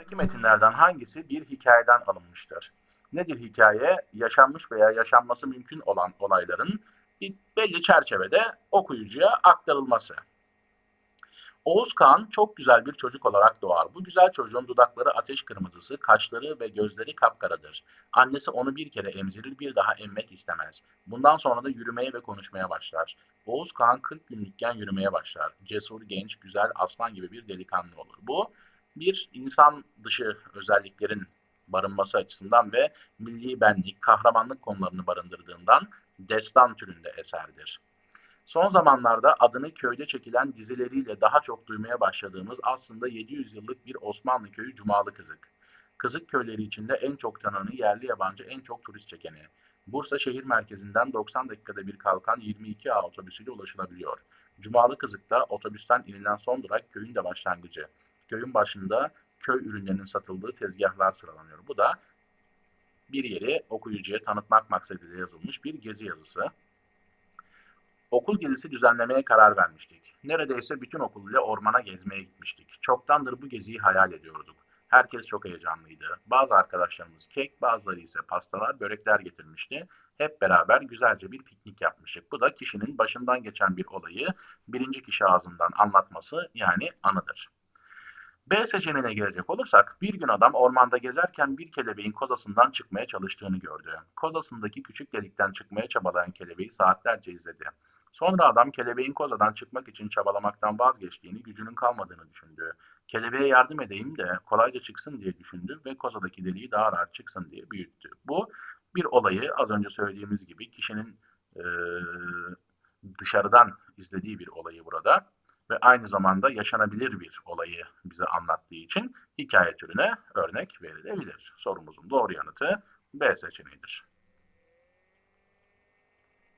Aşağıdaki metinlerden hangisi bir hikayeden alınmıştır? Nedir hikaye? Yaşanmış veya yaşanması mümkün olan olayların belli çerçevede okuyucuya aktarılması. Oğuz Kağan çok güzel bir çocuk olarak doğar. Bu güzel çocuğun dudakları ateş kırmızısı, kaşları ve gözleri kapkaradır. Annesi onu bir kere emzirir, bir daha emmek istemez. Bundan sonra da yürümeye ve konuşmaya başlar. Oğuz Kağan 40 günlükken yürümeye başlar. Cesur, genç, güzel, aslan gibi bir delikanlı olur. Bu bir insan dışı özelliklerin barınması açısından ve milli benlik, kahramanlık konularını barındırdığından destan türünde eserdir. Son zamanlarda adını köyde çekilen dizileriyle daha çok duymaya başladığımız aslında 700 yıllık bir Osmanlı köyü Cumalı Kızık. Kızık köyleri içinde en çok tanınanı, yerli yabancı en çok turist çekeni. Bursa şehir merkezinden 90 dakikada bir kalkan 22A otobüsüyle ulaşılabiliyor. Cumalı Kızık'ta otobüsten inilen son durak köyün de başlangıcı. Köyün başında köy ürünlerinin satıldığı tezgahlar sıralanıyor. Bu da bir yeri okuyucuya tanıtmak maksadıyla yazılmış bir gezi yazısı. Okul gezisi düzenlemeye karar vermiştik. Neredeyse bütün okul ile ormana gezmeye gitmiştik. Çoktandır bu geziyi hayal ediyorduk. Herkes çok heyecanlıydı. Bazı arkadaşlarımız kek, bazıları ise pastalar, börekler getirmişti. Hep beraber güzelce bir piknik yapmıştık. Bu da kişinin başından geçen bir olayı birinci kişi ağzından anlatması yani anıdır. B seçeneğine gelecek olursak bir gün adam ormanda gezerken bir kelebeğin kozasından çıkmaya çalıştığını gördü. Kozasındaki küçük delikten çıkmaya çabalayan kelebeği saatlerce izledi. Sonra adam kelebeğin kozadan çıkmak için çabalamaktan vazgeçtiğini, gücünün kalmadığını düşündü. Kelebeğe yardım edeyim de kolayca çıksın diye düşündü ve kozadaki deliği daha rahat çıksın diye büyüttü. Bu bir olayı az önce söylediğimiz gibi kişinin e, dışarıdan izlediği bir olayı burada ve aynı zamanda yaşanabilir bir olayı bize anlattığı için hikaye türüne örnek verilebilir. Sorumuzun doğru yanıtı B seçeneğidir.